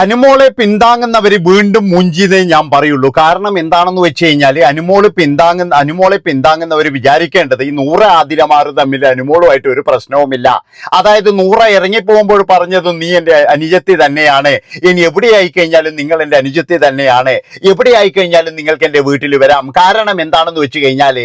അനുമോളെ പിന്താങ്ങുന്നവര് വീണ്ടും മുഞ്ചിതേ ഞാൻ പറയുള്ളൂ. കാരണം എന്താണെന്ന് വെച്ച് കഴിഞ്ഞാൽ അനുമോൾ പിന്താങ്ങുന്ന അനുമോളെ പിന്താങ്ങുന്നവർ വിചാരിക്കേണ്ടത് ഈ നൂറ ആതിരമാർ തമ്മിൽ അനുമോളുമായിട്ട് ഒരു പ്രശ്നവുമില്ല. അതായത് നൂറ ഇറങ്ങിപ്പോകുമ്പോൾ പറഞ്ഞത് നീ എന്റെ അനുജത്തി തന്നെയാണ്. ഇനി എവിടെയായി കഴിഞ്ഞാലും നിങ്ങൾ എന്റെ അനുജത്തി തന്നെയാണ്. എവിടെയായി കഴിഞ്ഞാലും നിങ്ങൾക്ക് എന്റെ വീട്ടിൽ വരാം. കാരണം എന്താണെന്ന് വെച്ച് കഴിഞ്ഞാൽ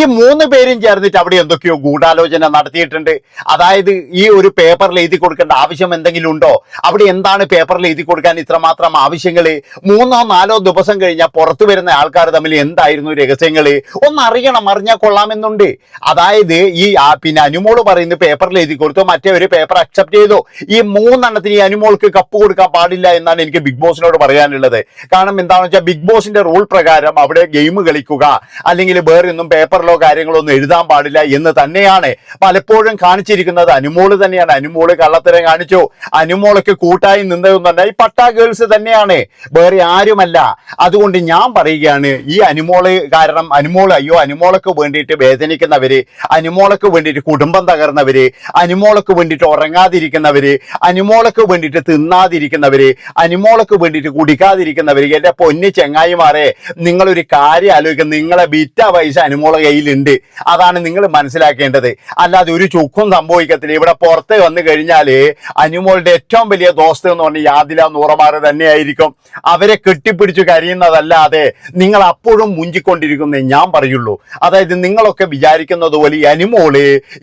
ഈ മൂന്ന് പേരും ചേർന്നിട്ട് അവിടെ എന്തൊക്കെയോ ഗൂഢാലോചന നടത്തിയിട്ടുണ്ട്. അതായത് ഈ ഒരു പേപ്പറിൽ എഴുതി കൊടുക്കേണ്ട ആവശ്യം എന്തെങ്കിലും ഉണ്ടോ? അവിടെ എന്താണ് പേപ്പറിൽ എഴുതി കൊടുക്കാൻ ഇത്രമാത്രം ആവശ്യങ്ങൾ മൂന്നോ നാലോ ദിവസം കഴിഞ്ഞാൽ പുറത്തു വരുന്ന ആൾക്കാർ തമ്മിൽ എന്തായിരുന്നു രഹസ്യങ്ങൾ ഒന്ന് അറിയണം അറിഞ്ഞാൽ കൊള്ളാമെന്നുണ്ട്. അതായത് ഈ പിന്നെ അനുമോൾ പറയുന്ന പേപ്പറിൽ എഴുതി കൊടുത്തു മറ്റേ ഒരു പേപ്പർ അക്സെപ്റ്റ് ചെയ്തു. ഈ മൂന്നെണ്ണത്തിന് ഈ അനുമോൾക്ക് കപ്പ് കൊടുക്കാൻ പാടില്ല എന്നാണ് എനിക്ക് ബിഗ് ബോസിനോട് പറയാനുള്ളത്. കാരണം എന്താണെന്ന് വെച്ചാൽ ബിഗ് ബോസിന്റെ റൂൾ പ്രകാരം അവിടെ ഗെയിം കളിക്കുക അല്ലെങ്കിൽ വേറെ ഒന്നും പേപ്പറിലോ കാര്യങ്ങളോ ഒന്നും എഴുതാൻ പാടില്ല എന്ന് തന്നെയാണ് പലപ്പോഴും കാണിച്ചിരിക്കുന്നത്. അനുമോൾ തന്നെയാണ്. അനുമോൾ കള്ളത്തരം കാണിച്ചു. അനുമോളൊക്കെ കൂട്ടായി നിന്നതെന്ന് പറഞ്ഞാൽ പട്ടാ ഗേൾസ് തന്നെയാണ്. വേറെ ആരുമല്ല. അതുകൊണ്ട് ഞാൻ പറയുകയാണ് ഈ അനുമോൾ കാരണം അനുമോൾ അയ്യോ അനുമോളക്ക് വേണ്ടിയിട്ട് വേദനിക്കുന്നവര് അനുമോളക്ക് വേണ്ടിയിട്ട് കുടുംബം തകർന്നവര് അനുമോളക്ക് വേണ്ടിയിട്ട് ഉറങ്ങാതിരിക്കുന്നവര് അനുമോളക്ക് വേണ്ടിയിട്ട് തിന്നാതിരിക്കുന്നവര് അനുമോളക്ക് വേണ്ടിയിട്ട് കുടിക്കാതിരിക്കുന്നവര് എന്റെ പൊന്നി ചെങ്ങായിമാരെ നിങ്ങളൊരു കാര്യം ആലോചിക്കുക നിങ്ങളെ ബിറ്റ പൈസ അനുമോള കയ്യിലുണ്ട്. അതാണ് നിങ്ങൾ മനസ്സിലാക്കേണ്ടത്. അല്ലാതെ ഒരു ചുക്കും സംഭവിക്കത്തില്ല. ഇവിടെ പുറത്ത് വന്നു കഴിഞ്ഞാൽ അനുമോളുടെ ഏറ്റവും വലിയ ദോസ്ത് എന്ന് പറഞ്ഞാൽ യാതില നൂറമാറ് തന്നെയായിരിക്കും. അവരെ കെട്ടിപ്പിടിച്ചു കരയുന്നതല്ലാതെ നിങ്ങൾ അപ്പോഴും മുഞ്ചിക്കൊണ്ടിരിക്കുന്നേ ഞാൻ പറയുള്ളൂ. അതായത് നിങ്ങളൊക്കെ വിചാരിക്കുന്നത് പോലെ അനുമോൾ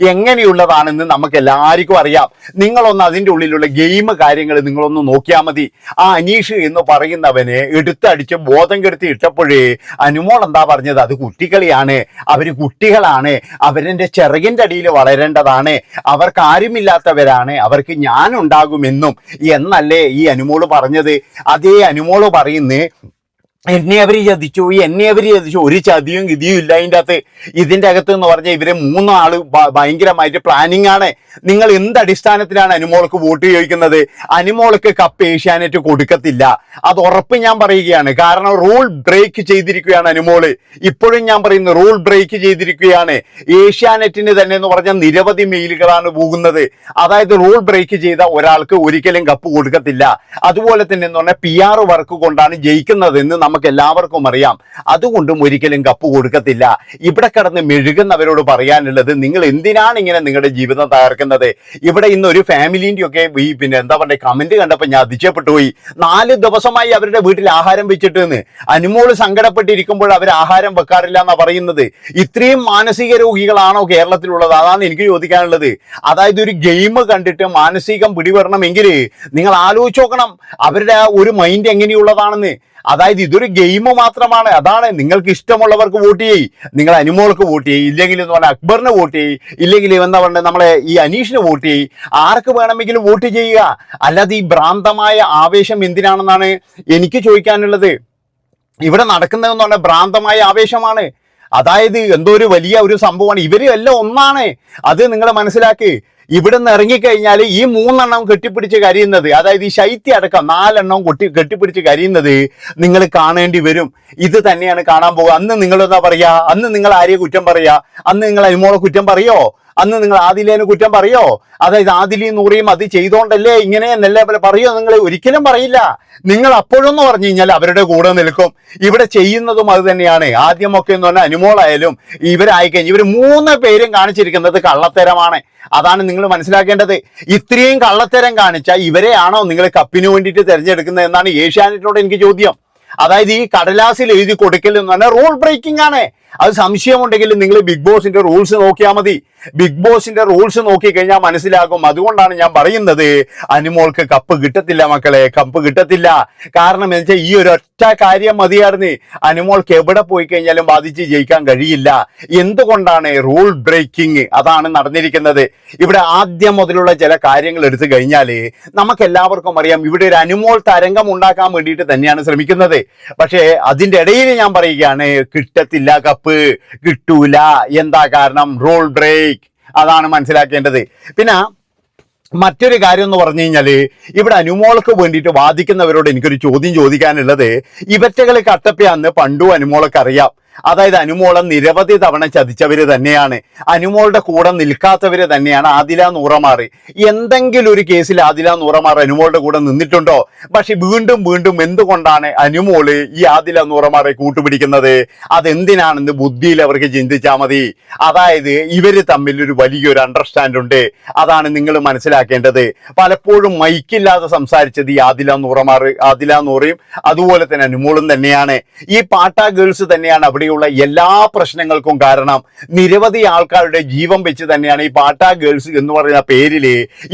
എങ്ങനെയുള്ളതാണെന്ന് നമുക്ക് എല്ലാവർക്കും അറിയാം. നിങ്ങളൊന്ന് അതിന്റെ ഉള്ളിലുള്ള ഗെയിം കാര്യങ്ങൾ നിങ്ങളൊന്ന് നോക്കിയാൽ മതി. ആ അനീഷ് എന്ന് പറയുന്നവനെ എടുത്തടിച്ച് ബോധം കെടുത്തി ഇട്ടപ്പോഴേ അനുമോൾ എന്താ പറഞ്ഞത്? അത് കുട്ടികളിയാണ്. അവർ കുട്ടികളാണ്. അവരെ ചിറകിന്റെ അടിയിൽ വളരേണ്ടതാണ്. അവർക്ക് ആരുമില്ലാത്തവരാണ്. അവർക്ക് ഞാൻ ഉണ്ടാകുമെന്നും എന്നല്ലേ ഈ അനുമോൾ പറഞ്ഞത് അതേ അനുമോൾ പറയുന്നേ എന്നെ അവർ ചതിച്ചു എന്നെ അവർ ചതിച്ചു. ഒരു ചതിയും ഗതിയും ഇല്ല അതിന്റെ അകത്ത്. ഇതിന്റെ അകത്ത് എന്ന് പറഞ്ഞാൽ ഇവരെ മൂന്നാൾ ഭയങ്കരമായിട്ട് പ്ലാനിങ് ആണ്. നിങ്ങൾ എന്ത് അടിസ്ഥാനത്തിലാണ് അനുമോൾക്ക് വോട്ട് ചോദിക്കുന്നത്? അനുമോൾക്ക് കപ്പ് ഏഷ്യാനെറ്റ് കൊടുക്കത്തില്ല. അത് ഉറപ്പ് ഞാൻ പറയുകയാണ്. കാരണം റൂൾ ബ്രേക്ക് ചെയ്തിരിക്കുകയാണ് അനുമോൾ. ഇപ്പോഴും ഞാൻ പറയുന്നു റൂൾ ബ്രേക്ക് ചെയ്തിരിക്കുകയാണ്. ഏഷ്യാനെറ്റിന് തന്നെ എന്ന് പറഞ്ഞാൽ നിരവധി മെയിലുകളാണ് പോകുന്നത്. അതായത് റൂൾ ബ്രേക്ക് ചെയ്ത ഒരാൾക്ക് ഒരിക്കലും കപ്പ് കൊടുക്കത്തില്ല. അതുപോലെ തന്നെ എന്ന് പറഞ്ഞാൽ പി വർക്ക് കൊണ്ടാണ് ജയിക്കുന്നത് എന്ന് നമുക്ക് എല്ലാവർക്കും അറിയാം. അതുകൊണ്ടും ഒരിക്കലും കപ്പ് കൊടുക്കത്തില്ല. ഇവിടെ കിടന്ന് മെഴുകുന്നവരോട് പറയാനുള്ളത് നിങ്ങൾ എന്തിനാണ് ഇങ്ങനെ നിങ്ങളുടെ ജീവിതം തകർക്കുന്നത്? ഇവിടെ ഇന്ന് ഒരു ഫാമിലിന്റെ ഒക്കെ ഈ പിന്നെ എന്താ പറയുക കമന്റ് കണ്ടപ്പോൾ ഞാൻ അതിശയപ്പെട്ടു പോയി. നാല് ദിവസമായി അവരുടെ വീട്ടിൽ ആഹാരം വെച്ചിട്ട് എന്ന് അനുമോൾ സങ്കടപ്പെട്ടിരിക്കുമ്പോൾ അവർ ആഹാരം വെക്കാറില്ല എന്നാ പറയുന്നത്. ഇത്രയും മാനസിക രോഗികളാണോ കേരളത്തിലുള്ളത്? അതാണ് എനിക്ക് ചോദിക്കാനുള്ളത്. അതായത് ഒരു ഗെയിം കണ്ടിട്ട് മാനസികം പിടിപെടണമെങ്കിൽ നിങ്ങൾ ആലോചിച്ച് നോക്കണം. അവരുടെ ഒരു മൈൻഡ് എങ്ങനെയുള്ളതാണെന്ന്. അതായത് ഇതൊരു ഗെയിം മാത്രമാണ്. അതാണ് നിങ്ങൾക്ക് ഇഷ്ടമുള്ളവർക്ക് വോട്ട് ചെയ്യ്. നിങ്ങൾ അനുമോൾക്ക് വോട്ട് ചെയ്യ്. ഇല്ലെങ്കിൽ എന്ന് പറഞ്ഞാൽ അക്ബറിന് വോട്ട് ചെയ്യ്. ഇല്ലെങ്കിൽ എന്താ പറയുക നമ്മളെ ഈ അനീഷിന് വോട്ട് ചെയ്യ്. ആർക്ക് വേണമെങ്കിലും വോട്ട് ചെയ്യുക. അല്ലാതെ ഈ ഭ്രാന്തമായ ആവേശം എന്തിനാണെന്നാണ് എനിക്ക് ചോദിക്കാനുള്ളത്. ഇവിടെ നടക്കുന്നതെന്ന് പറഞ്ഞാൽ ഭ്രാന്തമായ ആവേശമാണ്. അതായത് എന്തോ ഒരു വലിയ ഒരു സംഭവമാണ്. ഇവരെല്ലാം ഒന്നാണ്. അത് നിങ്ങൾ മനസ്സിലാക്കി. ഇവിടെ നിന്ന് ഇറങ്ങിക്കഴിഞ്ഞാൽ ഈ മൂന്നെണ്ണം കെട്ടിപ്പിടിച്ച് കരിയുന്നത് അതായത് ഈ ശൈത്യ അടക്കം നാലെണ്ണം കൊട്ടി കെട്ടിപ്പിടിച്ച് കരിയുന്നത് നിങ്ങൾ കാണേണ്ടി വരും. ഇത് തന്നെയാണ് കാണാൻ പോകുക. അന്ന് നിങ്ങൾ എന്താ പറയാ? അന്ന് നിങ്ങൾ ആരെയും കുറ്റം പറയാ? അന്ന് നിങ്ങൾ അരിമോളെ കുറ്റം പറയോ? അന്ന് നിങ്ങൾ ആദിലേനെ കുറ്റം പറയോ? അതായത് ആദിലി നൂറിയും അത് ചെയ്തോണ്ടല്ലേ ഇങ്ങനെ എന്നല്ലേ പറയോ? നിങ്ങൾ ഒരിക്കലും പറയില്ല. നിങ്ങൾ അപ്പോഴൊന്ന് പറഞ്ഞു കഴിഞ്ഞാൽ അവരുടെ കൂടെ നിൽക്കും. ഇവിടെ ചെയ്യുന്നതും അത് തന്നെയാണ്. ആദ്യമൊക്കെ എന്ന് പറഞ്ഞാൽ അനുമോളായാലും ഇവരായി ഇവർ മൂന്ന് പേരും കാണിച്ചിരിക്കുന്നത് കള്ളത്തരമാണ്. അതാണ് നിങ്ങൾ മനസ്സിലാക്കേണ്ടത്. ഇത്രയും കള്ളത്തരം കാണിച്ച ഇവരെയാണോ നിങ്ങൾ കപ്പിന് വേണ്ടിയിട്ട് തിരഞ്ഞെടുക്കുന്നത് എന്നാണ് ഏഷ്യാനെറ്റിനോട് എനിക്ക് ചോദ്യം. അതായത് ഈ കടലാസിൽ എഴുതി കൊടുക്കൽ എന്ന് പറഞ്ഞാൽ റൂൾ ബ്രേക്കിംഗ് ആണ്. അത് സംശയമുണ്ടെങ്കിൽ നിങ്ങൾ ബിഗ് ബോസിന്റെ റൂൾസ് നോക്കിയാൽ മതി. ബിഗ് ബോസിന്റെ റൂൾസ് നോക്കി കഴിഞ്ഞാൽ മനസ്സിലാകും. അതുകൊണ്ടാണ് ഞാൻ പറയുന്നത് അനുമോൾക്ക് കപ്പ് കിട്ടത്തില്ല മക്കളെ കപ്പ് കിട്ടത്തില്ല. കാരണം എന്ന് വെച്ചാൽ ഈ ഒരു ഒറ്റ കാര്യം മതിയായിരുന്നു. അനുമോൾക്ക് എവിടെ പോയി കഴിഞ്ഞാലും ബാധിച്ച് ജയിക്കാൻ കഴിയില്ല. എന്തുകൊണ്ടാണ് റൂൾ ബ്രേക്കിംഗ് അതാണ് നടന്നിരിക്കുന്നത്? ഇവിടെ ആദ്യം മുതലുള്ള ചില കാര്യങ്ങൾ എടുത്തു കഴിഞ്ഞാൽ നമുക്ക് എല്ലാവർക്കും അറിയാം ഇവിടെ ഒരു അനുമോൾ തരംഗം ഉണ്ടാക്കാൻ വേണ്ടിയിട്ട് തന്നെയാണ് ശ്രമിക്കുന്നത്. പക്ഷേ അതിന്റെ ഇടയിൽ ഞാൻ പറയുകയാണ് കിട്ടത്തില്ല കിട്ടൂല. എന്താ കാരണം? റോൾ ബ്രേക്ക് അതാണ് മനസ്സിലാക്കേണ്ടത്. പിന്നെ മറ്റൊരു കാര്യം എന്ന് പറഞ്ഞു കഴിഞ്ഞാൽ ഇവിടെ അനുമോൾക്ക് വേണ്ടിയിട്ട് വാദിക്കുന്നവരോട് എനിക്കൊരു ചോദ്യം ചോദിക്കാനുള്ളത്. ഇവറ്റകൾ കട്ടപ്പയാന്ന് പണ്ടു അനുമോളൊക്കെ അറിയാം അതായത് അനുമോളെ നിരവധി തവണ ചതിച്ചവര് തന്നെയാണ്. അനുമോളുടെ കൂടെ നിൽക്കാത്തവര് തന്നെയാണ് ആദില നൂറമാർ. എന്തെങ്കിലും ഒരു കേസിൽ ആദില നൂറമാർ അനുമോളുടെ കൂടെ നിന്നിട്ടുണ്ടോ? പക്ഷെ വീണ്ടും വീണ്ടും എന്തുകൊണ്ടാണ് അനുമോൾ ഈ ആദില നൂറമാറെ കൂട്ടുപിടിക്കുന്നത്? അതെന്തിനാണെന്ന് ബുദ്ധിയിൽ അവർക്ക് ചിന്തിച്ചാൽ മതി. അതായത് ഇവർ തമ്മിൽ ഒരു വലിയൊരു അണ്ടർസ്റ്റാൻഡ് ഉണ്ട്. അതാണ് നിങ്ങൾ മനസ്സിലാക്കേണ്ടത്. പലപ്പോഴും മൈക്കില്ലാതെ സംസാരിച്ചത് ഈ ആദില നൂറമാർ ആദില നൂറയും അതുപോലെ തന്നെ അനുമോളും തന്നെയാണ്. ഈ പാട്ടാ ഗേൾസ് തന്നെയാണ് അവിടെയുള്ള എല്ലാ പ്രശ്നങ്ങൾക്കും കാരണം നിരവധി ആൾക്കാരുടെ ജീവൻ വെച്ച് തന്നെയാണ് ഈ പാട്ട ഗേൾസ് എന്ന് പറയുന്ന പേരിൽ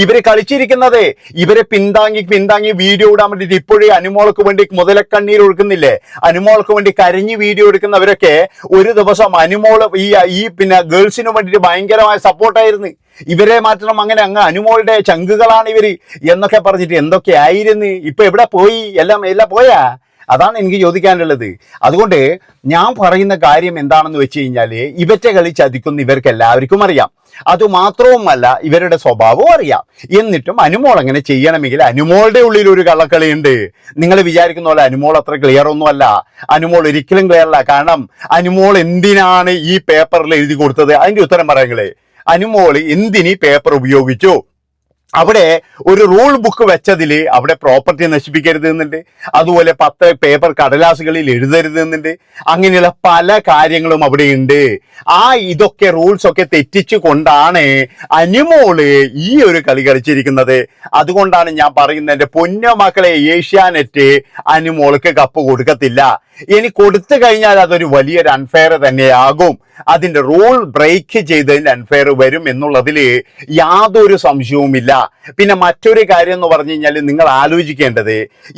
ഇവർ കളിച്ചിരിക്കുന്നത്. ഇവരെ പിന്താങ്ങി പിന്താങ്ങി വീഡിയോ ഇടാൻ വേണ്ടിയിട്ട് ഇപ്പോഴേ അനുമോൾക്ക് വേണ്ടി മുതലക്കണ്ണീർ ഒഴുക്കുന്നില്ലേ? അനുമോൾക്ക് വേണ്ടി കരഞ്ഞ് വീഡിയോ എടുക്കുന്നവരൊക്കെ ഒരു ദിവസം അനുമോൾ ഈ ഈ പിന്നെ ഗേൾസിന് വേണ്ടിയിട്ട് ഭയങ്കരമായ സപ്പോർട്ടായിരുന്നു. ഇവരെ മാറ്റണം അങ്ങനെ അങ്ങ് അനുമോളുടെ ചങ്കുകളാണ് ഇവർ എന്നൊക്കെ പറഞ്ഞിട്ട് എന്തൊക്കെ ആയിരുന്നു ഇപ്പൊ എവിടെ പോയി? എല്ലാം എല്ലാം പോയാ? അതാണ് എനിക്ക് ചോദിക്കാനുള്ളത്. അതുകൊണ്ട് ഞാൻ പറയുന്ന കാര്യം എന്താണെന്ന് വെച്ച് കഴിഞ്ഞാൽ ഇവറ്റ കളി ചതിക്കുന്ന ഇവർക്ക് എല്ലാവർക്കും അറിയാം. അതുമാത്രവുമല്ല ഇവരുടെ സ്വഭാവവും അറിയാം. എന്നിട്ടും അനുമോൾ അങ്ങനെ ചെയ്യണമെങ്കിൽ അനുമോളുടെ ഉള്ളിൽ ഒരു കള്ളക്കളിയുണ്ട്. നിങ്ങൾ വിചാരിക്കുന്ന പോലെ അനുമോൾ അത്ര ക്ലിയർ ഒന്നുമല്ല. അനുമോൾ ഒരിക്കലും ക്ലിയർ അല്ല. കാരണം അനുമോൾ എന്തിനാണ് ഈ പേപ്പറിൽ എഴുതി കൊടുത്തത്? അതിന്റെ ഉത്തരം പറയുന്നത് അനുമോൾ എന്തിന് പേപ്പർ ഉപയോഗിച്ചു? അവിടെ ഒരു റൂൾ ബുക്ക് വെച്ചതിൽ അവിടെ പ്രോപ്പർട്ടി നശിപ്പിക്കരുത് എന്നുണ്ട്. അതുപോലെ പത്ത് പേപ്പർ കടലാസുകളിൽ എഴുതരുത് എന്നുണ്ട്. അങ്ങനെയുള്ള പല കാര്യങ്ങളും അവിടെ ഉണ്ട്. ആ ഇതൊക്കെ റൂൾസ് ഒക്കെ തെറ്റിച്ചു കൊണ്ടാണ് അനുമോൾ ഈ ഒരു കളി കളിച്ചിരിക്കുന്നത്. അതുകൊണ്ടാണ് ഞാൻ പറയുന്നത് എന്റെ പൊന്നമക്കളെ ഏഷ്യാനെറ്റ് അനിമോൾക്ക് കപ്പ് കൊടുക്കത്തില്ല. ഇനി കൊടുത്തു കഴിഞ്ഞാൽ അതൊരു വലിയൊരു അൺഫെയർ തന്നെയാകും. അതിന്റെ റൂൾ ബ്രേക്ക് ചെയ്തതിന്റെ അൺഫെയർ വരും എന്നുള്ളതിൽ യാതൊരു സംശയവുമില്ല. പിന്നെ മറ്റൊരു കാര്യം എന്ന് പറഞ്ഞു കഴിഞ്ഞാൽ നിങ്ങൾ ആലോചിക്കേണ്ടത്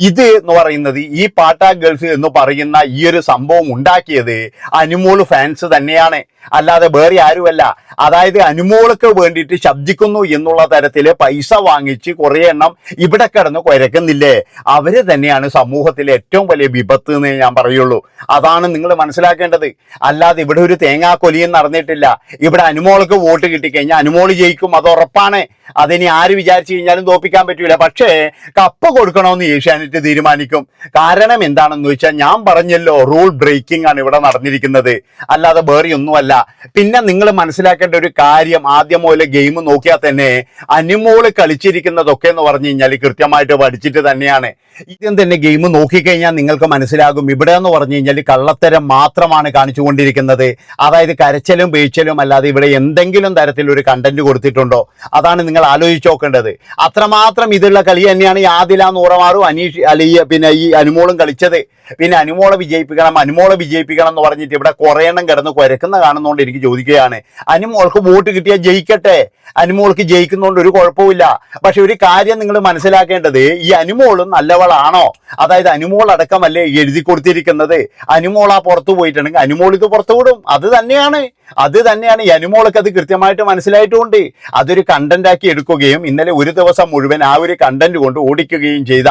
ഇത് എന്ന് പറയുന്നത് ഈ പാട്ട ഗേൾസ് എന്ന് പറയുന്ന ഈ ഒരു സംഭവം ഉണ്ടാക്കിയത് അനുമോൾ ഫാൻസ് തന്നെയാണ്. അല്ലാതെ വേറെ ആരുമല്ല. അതായത് അനുമോൾക്ക് വേണ്ടിയിട്ട് ശബ്ദിക്കുന്നു എന്നുള്ള തരത്തിൽ പൈസ വാങ്ങിച്ച് കുറെ എണ്ണം ഇവിടെ കിടന്ന് കുരക്കുന്നില്ലേ? അവർ തന്നെയാണ് സമൂഹത്തിലെ ഏറ്റവും വലിയ വിപത്ത് എന്ന് ഞാൻ പറയുള്ളൂ. അതാണ് നിങ്ങൾ മനസ്സിലാക്കേണ്ടത്. അല്ലാതെ ഇവിടെ ഒരു തേങ്ങാ തേങ്ങാക്കൊലിയും നടന്നിട്ടില്ല. ഇവിടെ അനുമോൾക്ക് വോട്ട് കിട്ടിക്കഴിഞ്ഞാൽ അനുമോൾ ജയിക്കും അത് ഉറപ്പാണ്. അതിനി ആര് വിചാരിച്ചു കഴിഞ്ഞാലും തോപ്പിക്കാൻ പറ്റൂല. പക്ഷേ കപ്പ് കൊടുക്കണമെന്ന് ഏഷ്യാനെറ്റ് തീരുമാനിക്കും. കാരണം എന്താണെന്ന് വെച്ചാൽ ഞാൻ പറഞ്ഞല്ലോ റൂൾ ബ്രേക്കിംഗ് ആണ് ഇവിടെ നടന്നിരിക്കുന്നത്. അല്ലാതെ വേറെ ഒന്നുമല്ല. പിന്നെ നിങ്ങൾ മനസ്സിലാക്കേണ്ട ഒരു കാര്യം ആദ്യം മുതൽ ഗെയിം നോക്കിയാൽ തന്നെ അനുമോൾ കളിച്ചിരിക്കുന്നതൊക്കെ എന്ന് പറഞ്ഞു കഴിഞ്ഞാൽ കൃത്യമായിട്ട് പഠിച്ചിട്ട് തന്നെയാണ്. ഇതും തന്നെ ഗെയിം നോക്കിക്കഴിഞ്ഞാൽ നിങ്ങൾക്ക് മനസ്സിലാകും. ഇവിടെ എന്ന് പറഞ്ഞു കഴിഞ്ഞാൽ കള്ളത്തരം മാത്രമാണ് കാണിച്ചുകൊണ്ടിരിക്കുന്നത്. അതായത് കരച്ചലും പേച്ചലും അല്ലാതെ ഇവിടെ എന്തെങ്കിലും തരത്തിൽ ഒരു കണ്ടന്റ് കൊടുത്തിട്ടുണ്ടോ? അതാണ് നിങ്ങൾ ആലോചിച്ച്. നോക്കേണ്ടത്. അത്രമാത്രം ഇതുള്ള കളി തന്നെയാണ് ഈ ആദില നൂറമാറും അനീഷ് അലി പിന്നെ ഈ അനുമോളും കളിച്ചത്. പിന്നെ അനുമോളെ വിജയിപ്പിക്കണം അനുമോളെ വിജയിപ്പിക്കണം എന്ന് പറഞ്ഞിട്ട് ഇവിടെ കുറേ എണ്ണം കിടന്ന് കുരക്കുന്ന കാണുന്നതുകൊണ്ട് എനിക്ക് ചോദിക്കുകയാണ്. അനുമോൾക്ക് വോട്ട് കിട്ടിയാൽ ജയിക്കട്ടെ. അനുമോൾക്ക് ജയിക്കുന്നതുകൊണ്ട് ഒരു കുഴപ്പമില്ല പക്ഷെ ഒരു കാര്യം നിങ്ങൾ മനസ്സിലാക്കേണ്ടത് ഈ അനുമോളും നല്ലവളാണോ? അതായത് അനുമോൾ അടക്കമല്ലേ എഴുതി കൊടുത്തിരിക്കുന്നത്? അനുമോൾ ആ പുറത്തു പോയിട്ടുണ്ടെങ്കിൽ അനുമോൾ ഇത് പുറത്തു വിടും. അത് തന്നെയാണ്. അത് തന്നെയാണ്. ഈ അനുമോൾക്ക് അത് കൃത്യമായിട്ട് മനസ്സിലായിട്ടുമുണ്ട് അതൊരു കണ്ടന്റ് ആക്കി എടുക്കുകയും ഇന്നലെ ഒരു ദിവസം മുഴുവൻ ആ ഒരു കണ്ടന്റ് കൊണ്ട് ഓടിക്കുകയും ചെയ്ത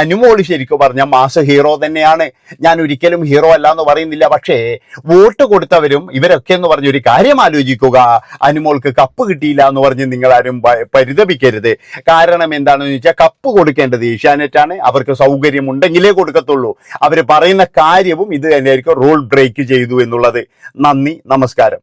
അനുമോൾ ശരിക്കും പറഞ്ഞ മാസ് ഹീറോ തന്നെയാണ്. ഞാൻ ഒരിക്കലും ഹീറോ അല്ല എന്ന് പറയുന്നില്ല. പക്ഷേ വോട്ട് കൊടുത്തവരും ഇവരൊക്കെ എന്ന് പറഞ്ഞ ഒരു കാര്യം ആലോചിക്കുക. അനുമോൾക്ക് കപ്പ് കിട്ടിയില്ല എന്ന് പറഞ്ഞ് നിങ്ങൾ ആരും പരിതപിക്കരുത്. കാരണം എന്താണെന്ന് വെച്ചാൽ കപ്പ് കൊടുക്കേണ്ടത് ഏഷ്യാനെറ്റാണ് അവർക്ക് സൗകര്യം ഉണ്ടെങ്കിലേ കൊടുക്കത്തുള്ളൂ. അവർ പറയുന്ന കാര്യവും ഇത് തന്നെയായിരിക്കും റൂൾ ബ്രേക്ക് ചെയ്തു എന്നുള്ളത്. നന്ദി നമസ്കാരം.